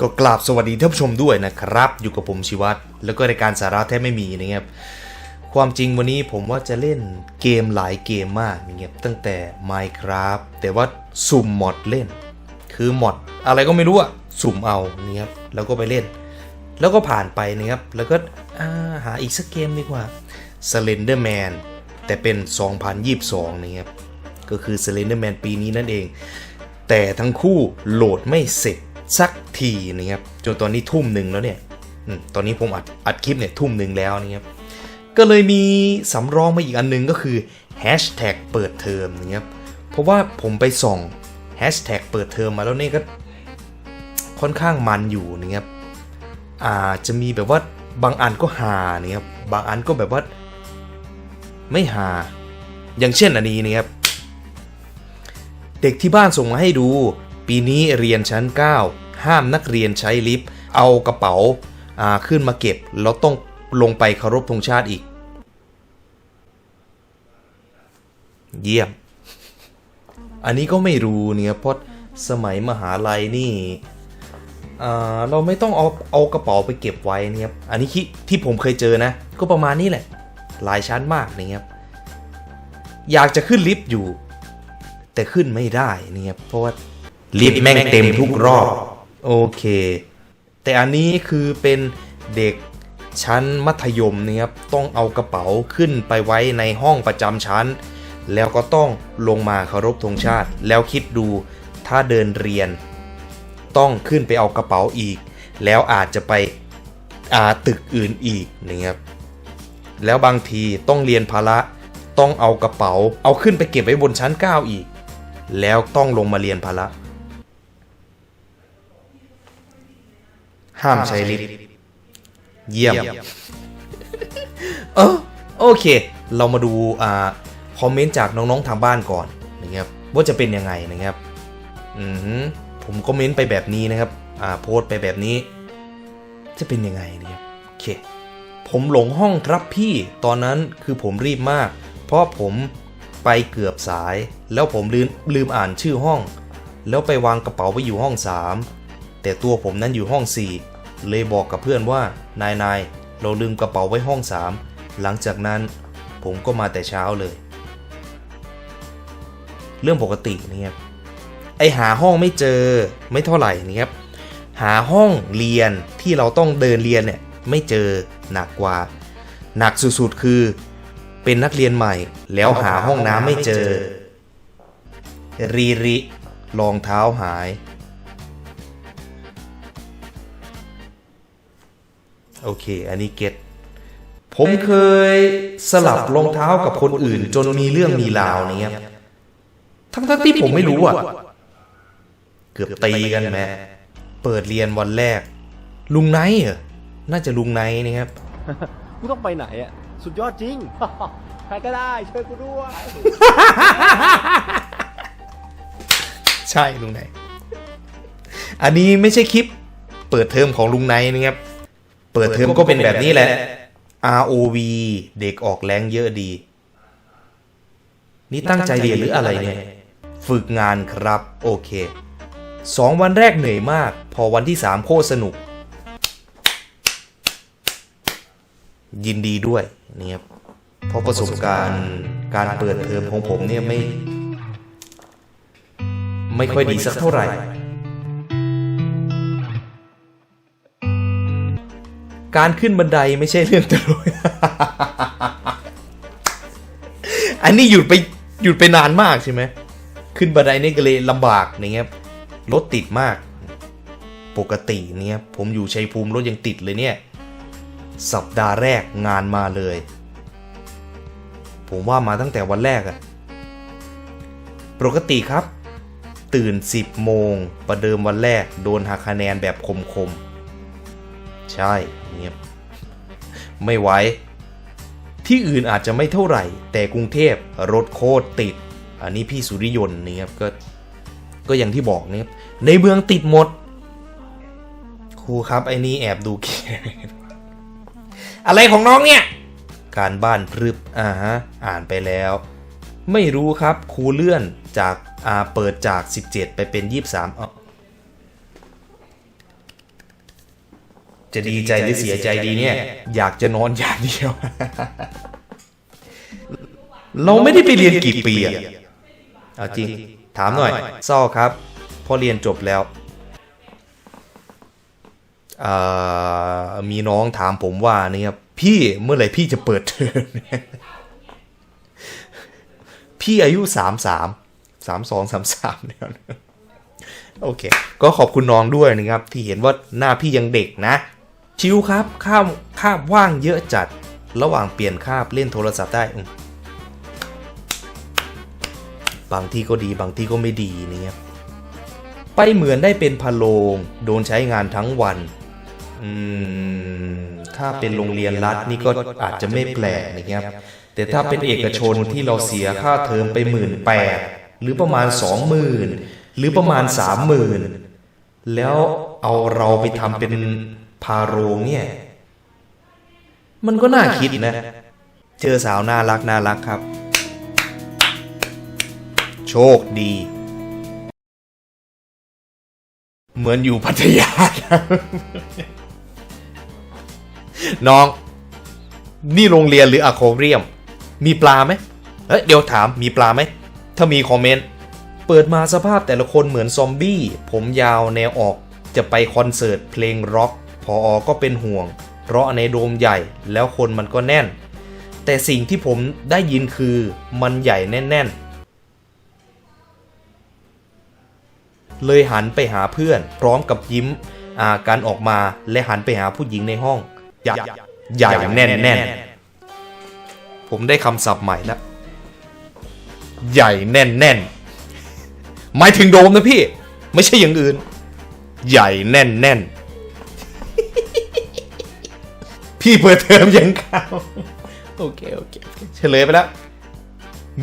ก็กราบสวัสดีท่านผู้ชมด้วยนะครับ อยู่กับผมชิวัตรแล้วก็รายการสาระแทบไม่มีนะครับความจริงวันนี้ผมว่าจะเล่นเกมหลายเกมมากนะครับตั้งแต่ Minecraft แต่ว่าสุ่มมอดเล่น คือมอดอะไรก็ไม่รู้อะสุ่มเอานะครับแล้วก็ไปเล่น แล้วก็ผ่านไปนะครับ แล้วก็าหาอีกสักเกมดีกว่า Slenderman แต่เป็น 2022นะครับก็คือ Slenderman ปีนี้นั่นเอง แต่ทั้งคู่โหลดไม่เสร็จ สักทีนะครับจนตอนนี้ทุ่มหนึ่งแล้วเนี่ยตอนนี้ผมอัดอัดคลิปเนี่ยทุ่มหนึ่งแล้วนะครับก็เลยมีสำรองมาอีกอันหนึงก็คือ Hashtag เปิดเทอมนะครับเพราะว่าผมไปส่อง Hashtag เปิดเทอมมาแล้วเนี่ยก็ค่อนข้างมันอยู่นะครับอาจจะมีแบบว่าบางอันก็หานะครับบางอันก็แบบว่าไม่หา อย่างเช่นอันนี้นะครับเด็กที่บ้านส่งมาให้ดู ปีนี้เรียนชั้น 9 ห้ามนักเรียนใช้ลิฟต์ เอากระเป๋าขึ้นมาเก็บ แล้วต้องลงไปเคารพธงชาติอีก เยี่ยม อันนี้ก็ไม่รู้เนี่ยเพราะสมัยมหาลัยนี่เราไม่ต้องเอาเอากระเป๋าไปเก็บไว้เนี่ยอันนี้ที่ที่ผมเคยเจอนะ ก็ประมาณนี้แหละ หลายชั้นมากนะครับอยากจะขึ้นลิฟต์อยู่ แต่ขึ้นไม่ได้เนี่ยเพราะว่าลิฟต์แม่งเต็มทุกรอบ โอเค แต่อันนี้คือเป็นเด็กชั้นมัธยมนะครับต้องเอากระเป๋าขึ้นไปไว้ในห้องประจำชั้น แล้วก็ต้องลงมาเคารพธงชาติ แล้วคิดดูถ้าเดินเรียน ต้องขึ้นไปเอากระเป๋าอีก แล้วอาจจะไปอาตึกอื่นอีกนะครับแล้วบางทีต้องเรียนพละต้องเอากระเป๋า เอาขึ้นไปเก็บไว้บนชั้น 9 อีก แล้วต้องลงมาเรียนพละ ห้ามใช้ลิฟต์เยี่ยม เออโอเค เรามาดูอ่าคอมเมนต์จากน้องๆทางบ้านก่อนนะครับว่าจะเป็นยังไงนะครับอือหือผมคอมเมนต์ไปแบบนี้นะครับ อ่าโพสต์ไปแบบนี้ จะเป็นยังไงนะครับโอเค ผมหลงห้องครับพี่ตอนนั้นคือผมรีบมาก เพราะผมไปเกือบสาย แล้วผมลืมลืมอ่านชื่อห้อง แล้วไปวางกระเป๋าไว้อยู่ห้อง 3 แต่ตัวผมนั้นอยู่ห้อง 4 เลยบอกกับเพื่อนว่านายนายเราลืมกระเป๋าไว้ห้อง3หลังจากนั้นผมก็มาแต่เช้าเลย เรื่องปกตินะครับไอหาห้องไม่เจอไม่เท่าไหร่นะครับหาห้องเรียนที่เราต้องเดินเรียนเนี่ยไม่เจอหนักกว่า หนักสุดๆคือเป็นนักเรียนใหม่ แล้วหาห้องน้ำไม่เจอ รีริรองเท้าหาย โอเค อันนี้เก็ตผมเคยสลับรองเท้ากับคนอื่น จนมีเรื่องมีราวเนี่ยทั้งๆที่ผมไม่รู้อะ เกือบตีกันแม่เปิดเรียนวันแรก ลุงไนท์เหรอน่าจะลุงไนท์นะครับกูต้องไปไหนอะ สุดยอดจริง ใครก็ได้ช่วยกูด้วย ใช่ลุงไนท์อันนี้ไม่ใช่คลิปเปิดเทอมของลุงไนท์นะครับ เปิดเทอมก็เป็นแบบนี้แหละ ROV เด็กออกแรงเยอะดี นี่ตั้งใจเรียนหรืออะไรเนี่ย ฝึกงานครับ โอเคสองวันแรกเหนื่อยมาก พอวันที่สามโคตรสนุก ยินดีด้วยเนี่ยครับเพราะประสบการณ์การเปิดเทอมของผมเนี่ยไม่ ไม่ค่อยดีสักเท่าไหร่ การขึ้นบันไดไม่ใช่เรื่องตลก อันนี้หยุดไปหยุดไปนานมากใช่ไหม ขึ้นบันไดนี่ก็เลยลำบากนะครับรถติดมาก ปกติเนี่ยผมอยู่ชัยภูมิรถยังติดเลยเนี่ย สัปดาห์แรกงานมาเลย ผมว่ามาตั้งแต่วันแรกอะปกติครับ ตื่น 10 โมง ประเดิมวันแรกโดนหักคะแนนแบบคมๆ ใช่เงียบไม่ไหวที่อื่นอาจจะไม่เท่าไหร่ แต่กรุงเทพรถโคตรติด อันนี้พี่สุริยนต์นี่ครับก็ก็อย่างที่บอกเนี่ยในเมืองติดหมด ครูครับไอ้นี่แอบดูเกอะไรของน้องเนี่ย การบ้านพรึบอ่าฮะอ่านไปแล้ว ไม่รู้ครับครูเลื่อนจากอ่าเปิดจาก 17 ไปเป็น 23อ๋อ จะดีใจหรือเสียใจดีเนี่ย อยากจะนอนอย่างเดียว เราไม่ได้ไปเรียนกี่ปีอะเอาจริง ถามหน่อยเศร้าครับพอเรียนจบแล้วอ่ามีน้องถามผมว่านี่ครับพี่เมื่อไหร่พี่จะเปิดเทอมพี่อายุสามสามสามสองสามสามเนี่ยนะโอเค ก็ขอบคุณน้องด้วยนะครับ ที่เห็นว่าหน้าพี่ยังเด็กนะ ชิวครับคาบคาบว่างเยอะจัด ระหว่างเปลี่ยนคาบเล่นโทรศัพท์ได้ บางที่ก็ดีบางที่ก็ไม่ดีนะครับไปเหมือนได้เป็นพะโลง โดนใช้งานทั้งวัน อืม ถ้าเป็นโรงเรียนรัฐนี่ก็อาจจะไม่แปลกนะครับแต่ถ้าเป็นเอกชนที่เราเสียค่าเทอมไปหมื่นแปดหรือประมาณสองหมื่นหรือประมาณสามหมื่นแล้วเอาเราไปทำเป็น พาโรงเนี่ย มันก็น่าคิดนะ เจอสาวน่ารักน่ารักครับ โชคดี เหมือนอยู่พัทยาครับน้อง นี่โรงเรียนหรืออะโคเรียม มีปลาไหมเอ้ยเดี๋ยวถามมีปลาไหม ถ้ามีคอมเมนต์ เปิดมาสภาพแต่ละคนเหมือนซอมบี้ ผมยาวแนวออกจะไปคอนเสิร์ตเพลงร็อก พออก็เป็นห่วง เพราะในโดมใหญ่แล้วคนมันก็แน่น แต่สิ่งที่ผมได้ยินคือมันใหญ่แน่น ๆ เลยหันไปหาเพื่อน พร้อมกับยิ้มอาการออกมาและหันไปหาผู้หญิงในห้องใหญ่ใหญ่แน่นแน่นๆผมได้คำศัพท์ใหม่แล้วใหญ่แน่นแน่นๆหมายถึงโดมนะพี่ ไม่ใช่อย่างอื่น ใหญ่แน่นแน่น พี่เปิดเทอมยังข้าวโอเค โอเค เฉลยไปแล้ว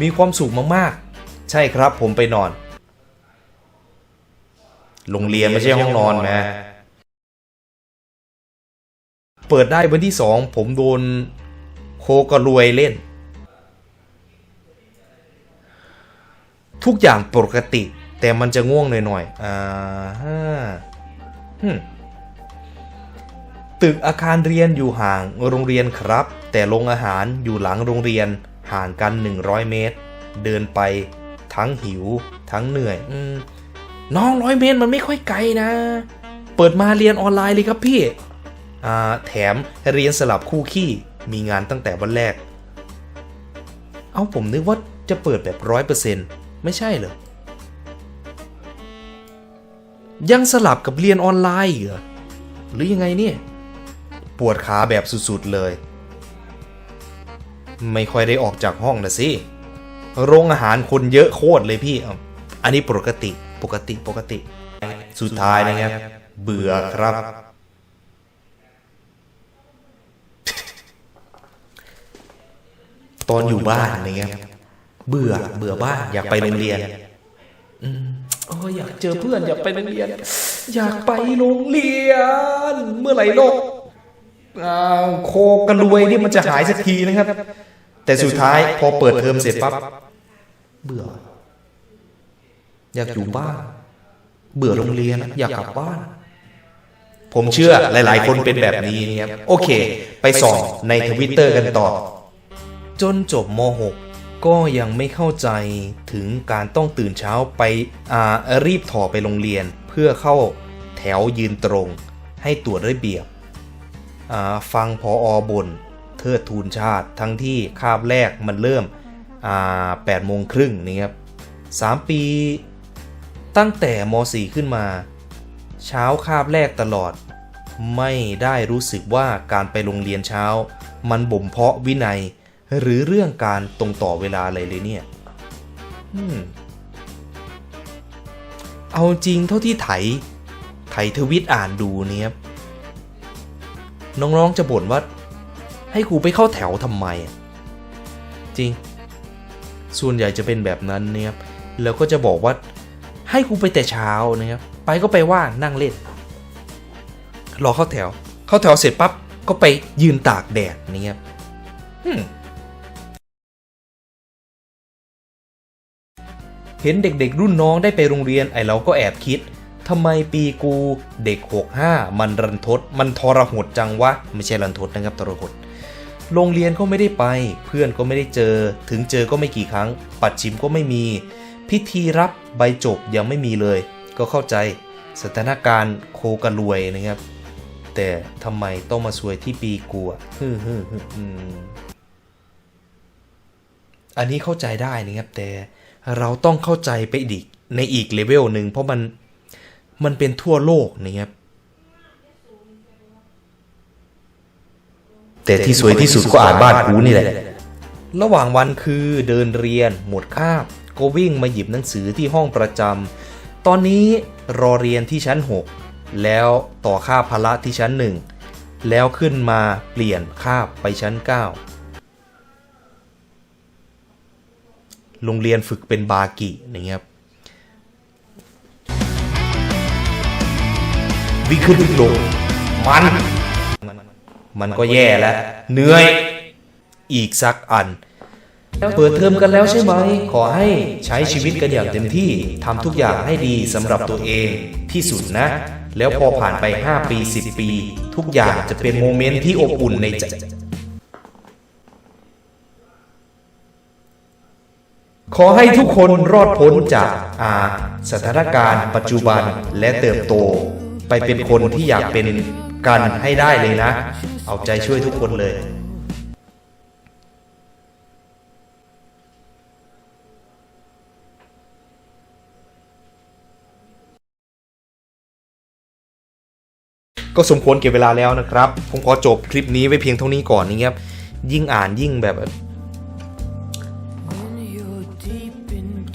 มีความสุขมากๆ ใช่ครับผมไปนอน โรงเรียนไม่ใช่ห้องนอนนะ เปิดได้วันที่สองผมโดนโคกระรวยเล่น ทุกอย่างปกติ แต่มันจะง่วงหน่อยๆ อ่าฮะฮึ่ม ตึกอาคารเรียนอยู่ห่างโรงเรียนครับ แต่โรงอาหารอยู่หลังโรงเรียนห่างกัน 100 เมตร เดินไปทั้งหิว ทั้งเหนื่อยอน้องร้อยเมตรมันไม่ค่อยไกลนะ เปิดมาเรียนออนไลน์เลยครับพี่แถมเรียนสลับคู่ขี้มีงานตั้งแต่วันแรก เอาผมนึกว่าจะเปิดแบบร้อยเปอร์เซ็นต์ไม่ใช่เหรอ ยังสลับกับเรียนออนไลน์เหรอ หรือยังไงเนี่ย ปวดขาแบบสุดๆเลย ไม่ค่อยได้ออกจากห้องนะสิ โรงอาหารคนเยอะโคตรเลยพี่ อันนี้ปกติปกติปกติ สุดท้ายนะครับ เบื่อครับ ตอนอยู่บ้านอะไรเงี้ยเบื่อเบื่อบ้านอยากไปโรงเรียนอืมโอ้ยอยากเจอเพื่อนอยากไปโรงเรียน อยากไปโรงเรียน เมื่อไหร่โลก โคกระรวยนี่มันจะหายสักทีนะครับ แต่สุดท้ายพอเปิดเทอมเสร็จปั๊บเบื่อ อยากอยู่บ้าน เบื่อโรงเรียน อยากกลับบ้าน ผมเชื่อหลาย ๆ คนเป็นแบบนี้นะครับโอเค ไปสองในทวิตเตอร์กันต่อ จนจบม .6 ก็ยังไม่เข้าใจถึงการต้องตื่นเช้าไปารีบถอไปโรงเรียน เพื่อเข้าแถวยืนตรง ให้ตรวจระเบียบ ฟังพออบนเทิดทูนชาติทั้งที่คาบแรกมันเริ่ม8โมงครึ่งนี่ครับ3ปี ตั้งแต่ม .4 ขึ้นมา เช้าคาบแรกตลอด ไม่ได้รู้สึกว่าการไปโรงเรียนเช้า มันบ่มเพาะวินัย หรือเรื่องการตรงต่อเวลาอะไรเลยเนี่ยเอาจริงเท่าที่ไถ ไถทวิตอ่านดูเนี่ยครับ น้องๆจะบ่นว่า ให้ครูไปเข้าแถวทำไม จริง ส่วนใหญ่จะเป็นแบบนั้นนี่ยครับแล้วก็จะบอกว่าให้ครูไปแต่เช้านะครับไปก็ไปว่างนั่งเล่น รอเข้าแถว เข้าแถวเสร็จปั๊บก็ไปยืนตากแดดนี่ครับเห็นเด็กๆรุ่นน้องได้ไปโรงเรียนไอเราก็แอบคิด ทำไมปีกูเด็ก 65 มันรันทด มันทรหดจังวะ ไม่ใช่รันทดนะครับทรหดโรงเรียนก็ไม่ได้ไป เพื่อนก็ไม่ได้เจอ ถึงเจอก็ไม่กี่ครั้ง ปัดชิมก็ไม่มี พิธีรับใบจบยังไม่มีเลย ก็เข้าใจสถานการณ์โคกระรวยนะครับ แต่ทำไมต้องมาสวยที่ปีกูอะฮึ่มฮึ่มฮึ่มอืมอันนี้เข้าใจได้นะครับแต่เราต้องเข้าใจไปอีกในอีกเลเวลหนึ่งเพราะมัน มันเป็นทั่วโลกนะครับ แต่ที่สวยที่สุดก็อาจบ้านกูนี่แหละ ระหว่างวันคือเดินเรียน หมดคาบ ก็วิ่งมาหยิบหนังสือที่ห้องประจำ ตอนนี้รอเรียนที่ชั้น 6 แล้วต่อคาบพละที่ชั้น 1 แล้วขึ้นมาเปลี่ยนคาบไปชั้น 9โรงเรียนฝึกเป็นบากินะครับ วิ่งขึ้นวิ่งลงมัน มันก็แย่แล้วเหนื่อย อีกสักอันเปิดเทอมกันแล้วใช่ไหม ขอให้ใช้ชีวิตกันอย่างเต็มที่ทำทุกอย่างให้ดีสำหรับตัวเองที่สุดนะ แล้วพอผ่านไป 5 ปี 10 ปี ทุกอย่างจะเป็นโมเมนต์ที่อบอุ่นในใจขอให้ทุกคนรอดพ้นจากอาสถานการณ์ปัจจุบันและเติบโต ไปเป็นคนที่อยากเป็นกันให้ได้เลยนะ เอาใจช่วยทุกคนเลยก็สมควรเก็บเวลาแล้วนะครับ ผมขอจบคลิปนี้ไว้เพียงเท่านี้ก่อนนะครับ ยิ่งอ่านยิ่งแบบ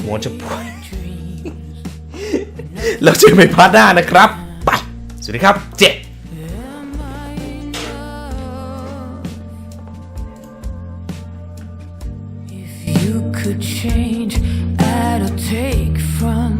หัวจะปวดแล้วเจอกันใหม่พาร์ทหน้านะครับ สวัสดีครับ เจ็ด you could change, add or take from,